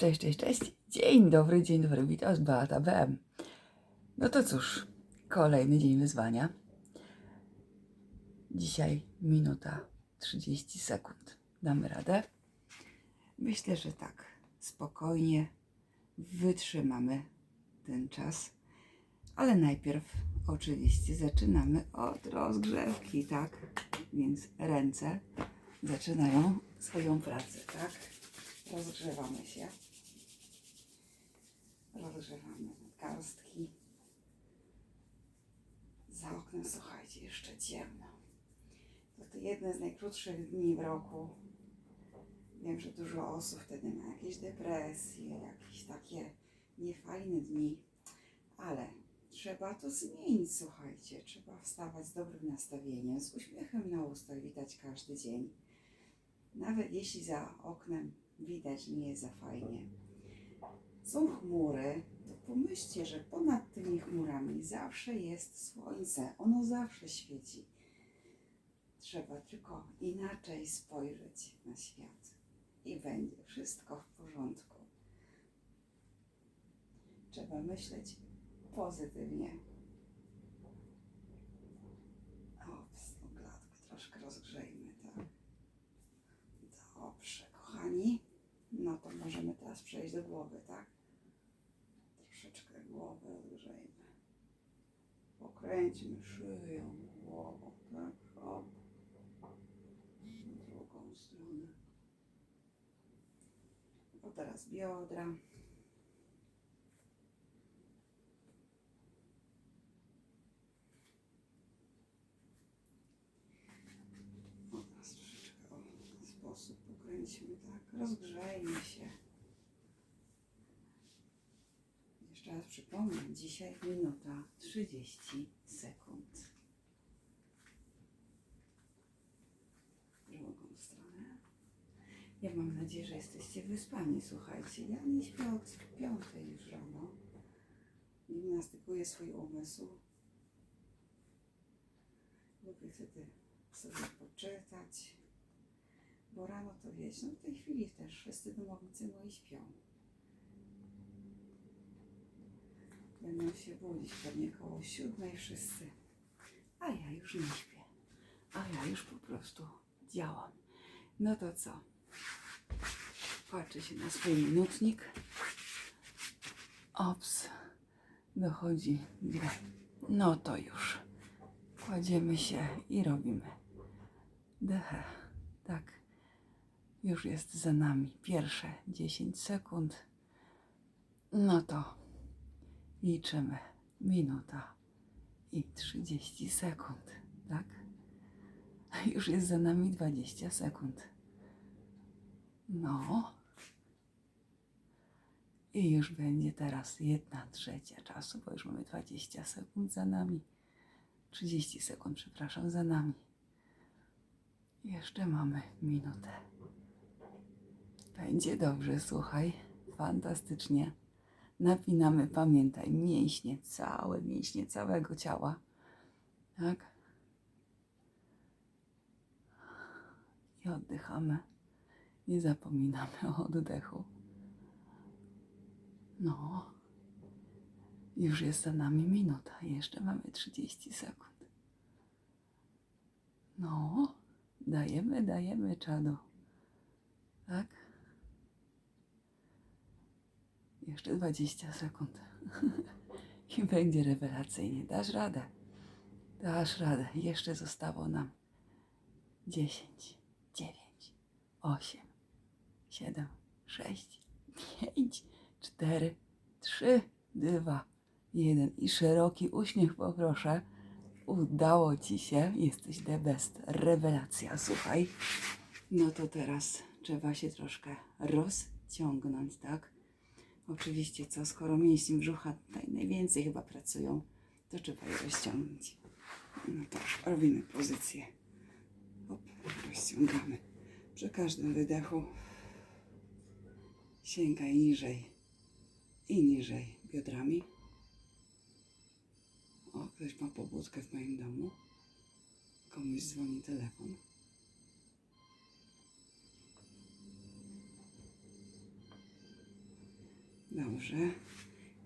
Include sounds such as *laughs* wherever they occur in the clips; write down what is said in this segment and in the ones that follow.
Cześć, cześć, cześć. Dzień dobry, dzień dobry. Witam z Beata BM. No to cóż, kolejny dzień wyzwania. Dzisiaj minuta 30 sekund. Damy radę? Myślę, że tak. Spokojnie wytrzymamy ten czas. Ale najpierw oczywiście zaczynamy od rozgrzewki, tak? Więc ręce zaczynają swoją pracę, tak? Rozgrzewamy się. Rozgrzewamy garstki. Za oknem, słuchajcie, jeszcze ciemno. To, to jedne z najkrótszych dni w roku. Wiem, że dużo osób wtedy ma jakieś depresje, jakieś takie niefajne dni, ale trzeba to zmienić, słuchajcie. Trzeba wstawać z dobrym nastawieniem, z uśmiechem na ustach, witać każdy dzień. Nawet jeśli za oknem widać, nie jest za fajnie. Są chmury, to pomyślcie, że ponad tymi chmurami zawsze jest słońce. Ono zawsze świeci. Trzeba tylko inaczej spojrzeć na świat i będzie wszystko w porządku. Trzeba myśleć pozytywnie. Ops, klatkę troszkę rozgrzejmy, tak? Dobrze, kochani. No to możemy teraz przejść do głowy, tak? Głowę odgrzejmy. Pokręćmy szyją, głową, tak? Hop. W drugą stronę. O teraz biodra. O, teraz troszeczkę w sposób pokręćmy, tak? Rozgrzejmy się. Jeszcze raz przypomnę, dzisiaj minuta 30 sekund. Drugą stronę. Ja mam nadzieję, że jesteście wyspani, słuchajcie. Ja nie śpię od piątej już rano. Gimnastykuję swój umysł. Lubię wtedy sobie poczytać. Bo rano to wiecie, no w tej chwili też wszyscy domownicy moi śpią. Będą się budzić pewnie koło siódmej wszyscy. A ja już nie śpię. A ja już po prostu działam. No to co? Patrzę się na swój minutnik. Ops. Dochodzi dwie. No to już. Kładziemy się i robimy. Dechę. Tak. Już jest za nami pierwsze 10 sekund. No to liczymy. Minuta i 30 sekund. Tak? *laughs* Już jest za nami 20 sekund. No. I już będzie teraz jedna trzecia czasu, bo już mamy 20 sekund za nami. 30 sekund, przepraszam, za nami. Jeszcze mamy minutę. Będzie dobrze, słuchaj. Fantastycznie. Napinamy, pamiętaj, mięśnie, całe mięśnie całego ciała. Tak? I oddychamy. Nie zapominamy o oddechu. No. Już jest za nami minuta. Jeszcze mamy 30 sekund. No. Dajemy, dajemy czadu. Tak? Jeszcze 20 sekund. *laughs* I będzie rewelacyjnie. Dasz radę. Dasz radę. Jeszcze zostało nam 10, 9, 8, 7, 6, 5, 4, 3, 2, 1. I szeroki uśmiech poproszę. Udało ci się. Jesteś the best. Rewelacja. Słuchaj. No to teraz trzeba się troszkę rozciągnąć, tak? Oczywiście co, skoro mięśnie brzucha tutaj najwięcej chyba pracują, to trzeba je rozciągnąć. No to robimy pozycję. Hop, rozciągamy. Przy każdym wydechu sięgaj niżej i niżej biodrami. O, ktoś ma pobudkę w moim domu. Komuś dzwoni telefon. Dobrze.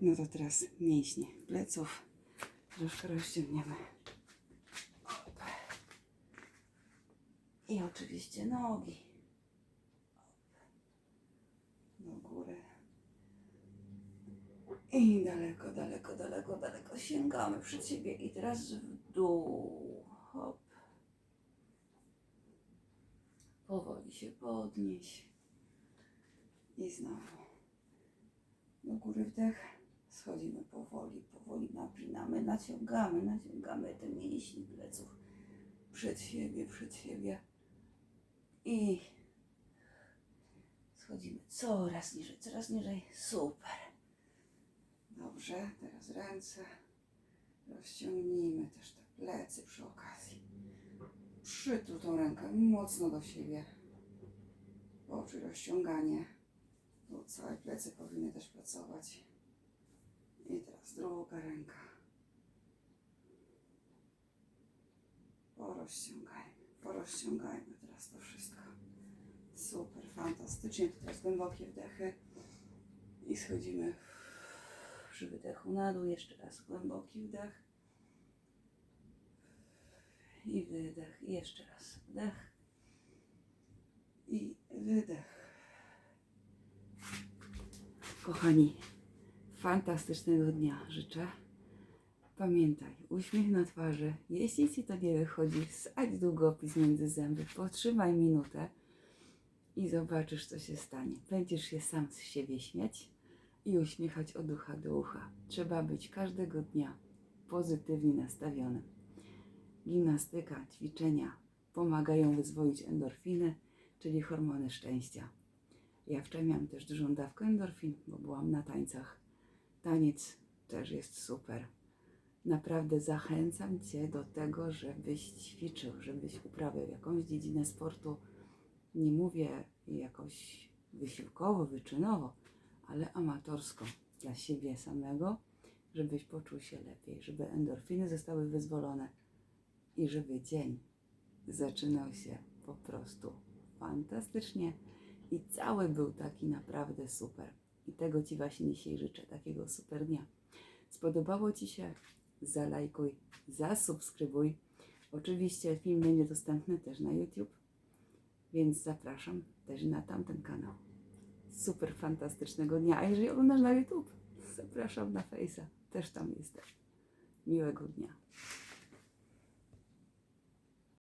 No to teraz mięśnie pleców troszkę rozciągniemy. Op. I oczywiście nogi. Op. Do góry. I daleko, daleko, daleko, daleko sięgamy przed siebie. I teraz w dół. Hop. Powoli się podnieś. I znowu. Do góry wdech. Schodzimy powoli, powoli napinamy, naciągamy, naciągamy te mięśnie pleców przed siebie, przed siebie. I schodzimy coraz niżej, coraz niżej. Super. Dobrze, teraz ręce. Rozciągnijmy też te plecy przy okazji. Przytul tą rękę mocno do siebie. Poczuj rozciąganie. Tu całe plecy powinny też pracować. I teraz druga ręka. Porozciągajmy, porozciągajmy teraz to wszystko. Super, fantastycznie. Teraz głębokie wdechy. I schodzimy przy wydechu na dół. Jeszcze raz głęboki wdech. I wydech. I jeszcze raz wdech. I wydech. Kochani, fantastycznego dnia życzę. Pamiętaj, uśmiech na twarzy. Jeśli ci to nie wychodzi, wsadź długopis między zęby, potrzymaj minutę i zobaczysz, co się stanie. Będziesz się sam z siebie śmiać i uśmiechać od ucha do ucha. Trzeba być każdego dnia pozytywnie nastawionym. Gimnastyka, ćwiczenia pomagają wyzwolić endorfiny, czyli hormony szczęścia. Ja wczoraj miałam też dużą dawkę endorfin, bo byłam na tańcach. Taniec też jest super. Naprawdę zachęcam Cię do tego, żebyś ćwiczył, żebyś uprawiał jakąś dziedzinę sportu. Nie mówię jakoś wysiłkowo, wyczynowo, ale amatorsko dla siebie samego, żebyś poczuł się lepiej, żeby endorfiny zostały wyzwolone i żeby dzień zaczynał się po prostu fantastycznie i cały był taki naprawdę super. I tego Ci właśnie dzisiaj życzę, takiego super dnia. Spodobało Ci się? Zalajkuj, zasubskrybuj. Oczywiście film będzie dostępny też na YouTube, więc zapraszam też na tamten kanał. Super fantastycznego dnia. A jeżeli oglądasz na YouTube, zapraszam na Face'a. Też tam jestem. Miłego dnia.